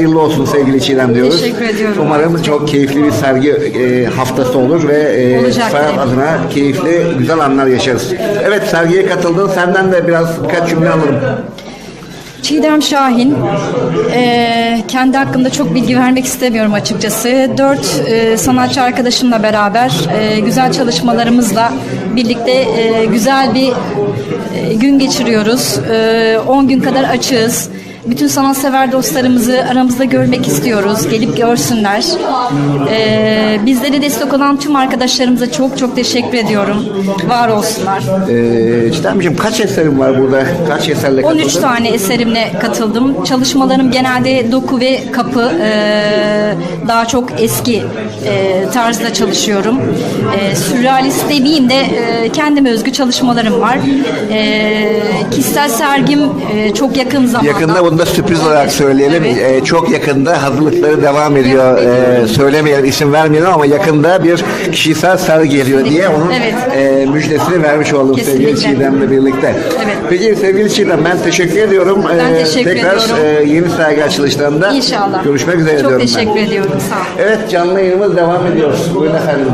Hayırlı olsun sevgili Çiğdem diyoruz. Teşekkür ediyorum. Umarım çok keyifli bir sergi e, haftası olur ve e, Olacak sanat adına keyifli güzel anlar yaşarız. Evet sergiye katıldın. Senden de biraz birkaç cümle alırım. Çiğdem Şahin. Ee, kendi hakkında çok bilgi vermek istemiyorum açıkçası. Dört e, sanatçı arkadaşımla beraber e, güzel çalışmalarımızla birlikte e, güzel bir e, gün geçiriyoruz. E, 10 gün kadar açığız. Bütün sanatsever dostlarımızı aramızda görmek istiyoruz. Gelip görsünler. E, bizlere destek olan tüm arkadaşlarımıza çok çok teşekkür ediyorum. Var olsunlar. E, Çiğdemciğim kaç eserin var burada? Kaç eserle katıldın? 13 tane eserimle katıldım. Çalışmalarım genelde doku ve kapı. Ee, daha çok eski e, tarzda çalışıyorum. Ee, sürrealist demeyeyim de e, kendime özgü çalışmalarım var. Ee, kişisel sergim e, çok yakın zamanda. Yakında bunu da sürpriz olarak söyleyelim. Evet. Ee, çok yakında hazırlıkları devam ediyor. Ee, söylemeyelim, isim vermeyelim ama yakında bir kişisel sergi geliyor diye onun Evet. e, müjdesini vermiş oldum sevgili Kesinlikle. Çiğdem'le birlikte. Evet. Peki sevgili Çiğdem ben teşekkür ediyorum. Ben teşekkür tekrar ediyorum. e, yeni sergi açılışlarında İnşallah. görüşmek üzere Çok diyorum ben. teşekkür ediyorum. Sağ olun. Evet canlı yayınımız devam ediyor. Buyurun efendim.